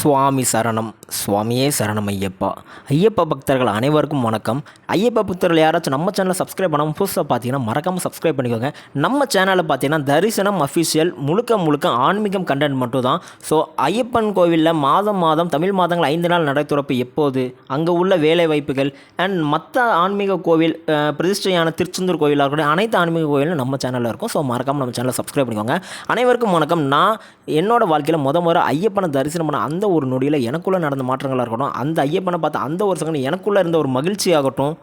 சுவாமி சரணம். சுவாமியே சரணம் ஐயப்பா ஐயப்பா பக்தர்கள் அனைவருக்கும் வணக்கம். ஐயப்பா பக்தர்கள் யாராச்சும் நம்ம சேனலை சப்ஸ்கிரைப் பண்ணாமல் புதுசாக பார்த்தீங்கன்னா மறக்காமல் சப்ஸ்கிரைப் பண்ணிக்கோங்க. நம்ம சேனலில் பார்த்தீங்கன்னா தரிசனம் அஃபிஷியல் முழுக்க முழுக்க ஆன்மீகம் கண்டென்ட் மட்டும் தான் ஸோ ஐயப்பன் கோவிலில் மாதம் மாதம் தமிழ் மாதங்கள் ஐந்து நாள் நடைத்துறப்பு எப்போது? அங்கே உள்ள வேலை வாய்ப்புகள் அண்ட் மற்ற ஆன்மீக கோவில் பிரதிஷ்டையான திருச்செந்தூர் கோவிலாக இருக்கட்டும் அனைத்து ஆன்மீக கோவிலும் நம்ம சேனலில் இருக்கும். ஸோ மறக்காமல் நம்ம சேனலை சப்ஸ்கிரைப் பண்ணிக்கோங்க. அனைவருக்கும் வணக்கம். நான் என்னோட வாழ்க்கையில் முத முறை ஐயப்பனை தரிசனம் பண்ண அந்த ஒரு நொடியில் எனக்குள்ளே நடந்த மாற்றங்களாக இருக்கட்டும் அந்த ஐயப்பனை பார்த்து அந்த ஒரு செகண்ட் எனக்குள்ளே இருந்த ஒரு மகிழ்ச்சி ஆகட்டும்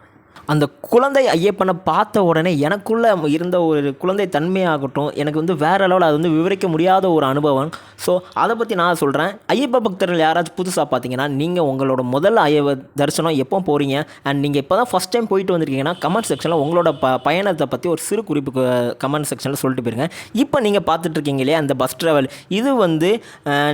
அந்த குழந்தை ஐயப்பனை பார்த்த உடனே எனக்குள்ளே இருந்த ஒரு குழந்தை தன்மையாகட்டும் எனக்கு வந்து வேறு லெவலில் அது வந்து விவரிக்க முடியாத ஒரு அனுபவம். ஸோ அதை பற்றி நான் சொல்கிறேன் ஐயப்ப பக்தர்கள் யாராச்சும் புதுசாக பார்த்தீங்கன்னா நீங்கள் உங்களோட முதல் ஐயப்ப தரிசனம் எப்போ போகிறீங்க அண்ட் நீங்கள் இப்போ தான் ஃபஸ்ட் டைம் போயிட்டு வந்திருக்கீங்கன்னா கமெண்ட் செக்ஷனில் உங்களோட ப பயணத்தை பற்றி ஒரு சிறு குறிப்பு கமெண்ட் செக்ஷனில் சொல்லிட்டு போயிருங்க. இப்போ நீங்கள் பார்த்துட்ருக்கீங்க இல்லையா அந்த பஸ் ட்ராவல் இது வந்து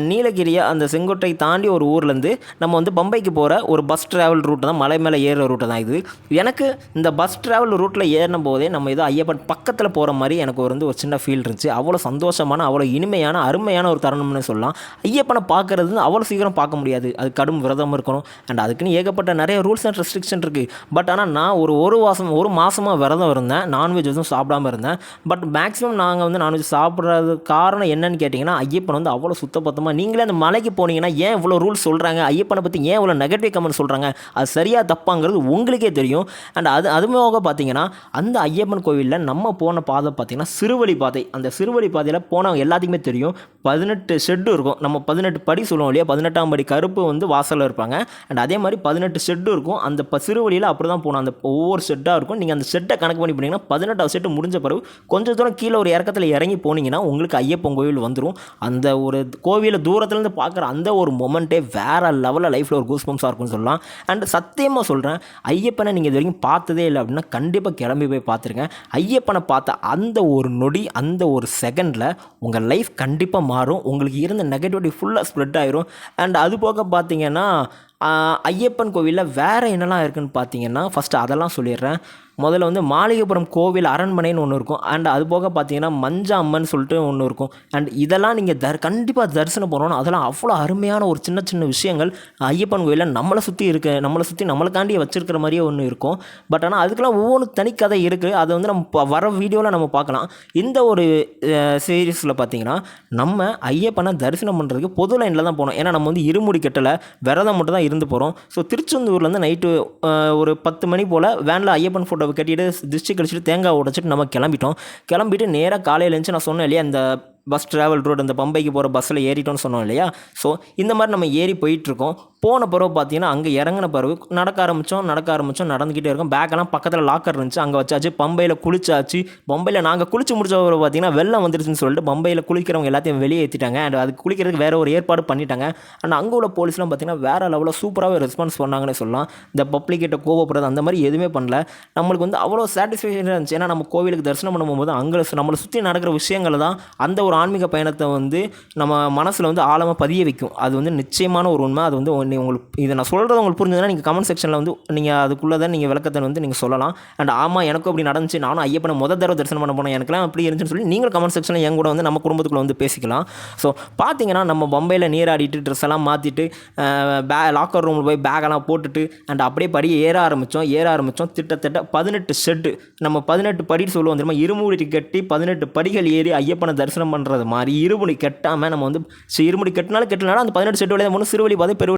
நீலகிரியாக அந்த செங்கோட்டை தாண்டி ஒரு ஊர்லேருந்து நம்ம வந்து பம்பைக்கு போகிற ஒரு பஸ் ட்ராவல் ரூட்டு தான் மலை மேலே ஏறுற ரூட்டு தான் இது. எனக்கு இந்த பஸ் ட்ராவல் ரூட்டில் ஏறின போதே நம்ம ஏதோ ஐயப்பன் பக்கத்தில் போகிற மாதிரி எனக்கு ஒரு வந்து ஒரு சின்ன ஃபீல் இருந்துச்சு. அவ்வளோ சந்தோஷமான அவ்வளோ இனிமையான அருமையான ஒரு தருணம்னு சொல்லலாம். ஐயப்பனை பார்க்குறது அவ்வளோ சீக்கிரம் பார்க்க முடியாது. அது கடும் விரதம் இருக்கணும். அண்ட் அதுக்குன்னு ஏகப்பட்ட நிறைய ரூல்ஸ் அண்ட் ரெஸ்ட்ரிக்ஷன் இருக்குது பட் ஆனால் நான் ஒரு ஒரு மாதம் ஒரு மாதமாக விரதம் இருந்தேன். நான்வெஜ் எதுவும் சாப்பிடாம இருந்தேன். பட் மேக்ஸிமம் நாங்கள் வந்து நான்வெஜ் சாப்பிட்றது காரணம் என்னன்னு கேட்டிங்கன்னா ஐயப்பன் வந்து அவ்வளோ சுத்தபத்தமாக நீங்களே அந்த மலைக்கு போனீங்கன்னா ஏன் இவ்வளோ ரூல்ஸ் சொல்கிறாங்க ஐயப்பனை பற்றி ஏன் இவ்வளோ நெகட்டிவ் கமெண்ட் சொல்கிறாங்க அது சரியாக தப்பாங்கிறது உங்களுக்கே தெரியும். அண்ட் அது அதுமாக பார்த்தீங்கன்னா அந்த ஐயப்பன் கோவிலில் நம்ம போன பாதை பார்த்தீங்கன்னா சிறுவழி பாதை. அந்த சிறுவழி பாதையில் போனவங்க எல்லாத்துக்குமே தெரியும். பதினெட்டு ஷெட்டு இருக்கும். நம்ம பதினெட்டு படி சொல்லுவோம் இல்லையா? பதினெட்டாம் படி கருப்பு வந்து வாசலில் இருப்பாங்க. அண்ட் அதே மாதிரி பதினெட்டு ஷெட்டு இருக்கும். அந்த ப சிறுவழியில் அப்படி தான் போகணும். அந்த ஒவ்வொரு ஷெட்டாக இருக்கும். நீங்கள் அந்த ஷெட்டை கணக்கு பண்ணி போனீங்கன்னா பதினெட்டாவது ஷெட்டு முடிஞ்ச பிறகு கொஞ்சம் தூரம் கீழே ஒரு இறக்கத்தில் இறங்கி போனீங்கன்னா உங்களுக்கு ஐயப்பன் கோவில் வந்துடும் அந்த ஒரு கோவிலை தூரத்துலேருந்து பார்க்குற அந்த ஒரு மொமெண்ட்டே வேறு லெவலில் லைஃப்பில் ஒரு கூஸ்பம்ஸாக இருக்கும்னு சொல்லலாம். அண்ட் சத்தியமாக சொல்கிறேன் ஐயப்பனை நீங்கள் வரைக்கும் பார்த்ததே இல்லை அப்படின்னா கண்டிப்பாக கிளம்பி போய் பார்த்துருங்க. ஐயப்பனை பார்த்த அந்த ஒரு நொடி அந்த ஒரு செகண்டில் உங்கள் லைஃப் கண்டிப்பாக மாறும். உங்களுக்கு இருந்த நெகட்டிவிட்டி ஃபுல்லாக ஸ்ப்ரெட் ஆயிரும். அண்ட் அது போக பார்த்தீங்கன்னா ஐயப்பன் கோவிலில் வேறு என்னெல்லாம் இருக்குன்னு பார்த்தீங்கன்னா ஃபஸ்ட்டு அதெல்லாம் சொல்லிடுறேன். முதல்ல வந்து மாளிகைப்புறம் கோவில் அரண்மனைன்னு ஒன்று இருக்கும். அண்ட் அது போக பார்த்தீங்கன்னா மஞ்சா அம்மன் சொல்லிட்டு ஒன்று இருக்கும். அண்ட் இதெல்லாம் நீங்கள் தர் கண்டிப்பாக தரிசனம் போகிறோம் அதெல்லாம் அவ்வளோ அருமையான ஒரு சின்ன சின்ன விஷயங்கள். ஐயப்பன் கோயிலில் நம்மளை சுற்றி இருக்க நம்மளை சுற்றி நம்மளுக்காண்டி வச்சுருக்கிற மாதிரியே ஒன்று இருக்கும். பட் ஆனால் அதுக்கெல்லாம் ஒவ்வொன்று தனிக்கதை இருக்குது அதை வந்து நம்ம ப- வர வீடியோவில் நம்ம பார்க்கலாம். இந்த ஒரு சீரீஸில் பார்த்தீங்கன்னா நம்ம ஐயப்பனை தரிசனம் பண்ணுறதுக்கு பொது லைனில் தான் போனோம். ஏன்னா நம்ம வந்து இருமுடி கெட்டலை விரதம் மட்டும் தான் இருந்து போகிறோம் ஸோ திருச்செந்தூர்லேருந்து நைட்டு ஒரு பத்து மணி போல் வேனில் ஐயப்பன் ஃபோட்டோ ஃபோட்டோவை கட்டிட்டு திருஷ்டி கழிச்சிட்டு தேங்காய் உடைச்சிட்டு நம்ம கிளம்பிட்டோம். கிளம்பிட்டு நேராக காலையில் இருந்துச்சு நான் சொன்னேன் இல்லையா இந்த பஸ் ட்ராவல் ரோடு அந்த பம்பைக்கு போகிற பஸ்ஸில் ஏறிட்டோம்னு சொன்னோம் இல்லையா? ஸோ இந்த மாதிரி நம்ம ஏறி போயிட்டுருக்கோம் போன பிறகு பார்த்தீங்கன்னா அங்கே இறங்கின பிறகு நடக்க ஆரம்பித்தோம் நடக்க ஆரம்பித்தோம் நடந்துக்கிட்டே இருக்கும். பேக்கெல்லாம் பக்கத்தில் லாக்கர் இருந்துச்சு. அங்கே வச்சாச்சு பம்பையில் குளிச்சாச்சு. பம்பையில் நாங்கள் குளிச்சு முடிச்ச பிறகு பார்த்தீங்கன்னா வெள்ளம் வந்துருச்சுன்னு சொல்லிட்டு பம்பையில் குளிக்கிறவங்க எல்லாத்தையும் வெளியே ஏற்றிட்டாங்க அண்ட் அது குளிக்கிறதுக்கு வேறு ஒரு ஏற்பாடு பண்ணிட்டாங்க. அண்ட் அங்கே உள்ள போலீஸ்லாம் பார்த்தீங்கன்னா வேறு லெவலில் சூப்பராகவே ரெஸ்பான்ஸ் பண்ணாங்கன்னு சொல்லலாம். இந்த பப்ளிக்கிட்ட கோவப்படுறது அந்த மாதிரி எதுவுமே பண்ணல. நம்மளுக்கு வந்து அவ்வளோ சாட்டிஸ்ஃபேக்ஷன் இருந்துச்சு. ஏன்னா நம்ம கோவிலுக்கு தரிசனம் பண்ணும்போது அங்கே நம்மளை சுற்றி நடக்கிற விஷயங்களை தான் அந்த ஒரு ஆன்மீக பயணத்தை வந்து நம்ம மனசில் வந்து ஆழமாக பதிய வைக்கும். அது வந்து நிச்சயமான ஒரு உண்மை. அது வந்து நீ உங்களுக்கு இதை நான் சொல்கிறது உங்களுக்கு புரிஞ்சதுன்னா நீங்கள் கமெண்ட் செக்ஷனில் வந்து நீங்கள் அதுக்குள்ளே தான் நீங்கள் விளக்கத்தை வந்து நீங்கள் சொல்லலாம். அண்ட் ஆமாம் எனக்கும் அப்படி நடந்துச்சு. நானும் ஐயப்பனை முத தடவை தரிசனம் பண்ண போனேன். எனக்குலாம் அப்படி இருந்துச்சுன்னு சொல்லி நீங்களும் கமெண்ட் செக்ஷனில் என் கூட வந்து நம்ம குடும்பத்துக்குள்ள வந்து பேசிக்கலாம். ஸோ பார்த்தீங்கன்னா நம்ம பம்பையில் நீராடிட்டு ட்ரெஸ் எல்லாம் மாற்றிட்டு பே லாக்கர் ரூமில் போய் பேக்கெல்லாம் போட்டுட்டு அண்ட் அப்படியே படி ஏற ஆரம்பித்தோம் ஏற ஆரம்பித்தோம் திட்டத்தட்ட பதினெட்டு ஷெட்டு நம்ம பதினெட்டு படி சொல்லுவோம் தெரியுமா? இருமுடி கட்டி பதினெட்டு படிகள் ஏறி ஐயப்பனை தரிசனம் பண்ணுறது மாதிரி. இருமுடி கட்டாமல் நம்ம வந்து இருமுடி கட்டினாலும் கட்டினாலும் அந்த பதினெட்டு செட்டு வழியாக போகணும் சிறுவழி பாதை பெரு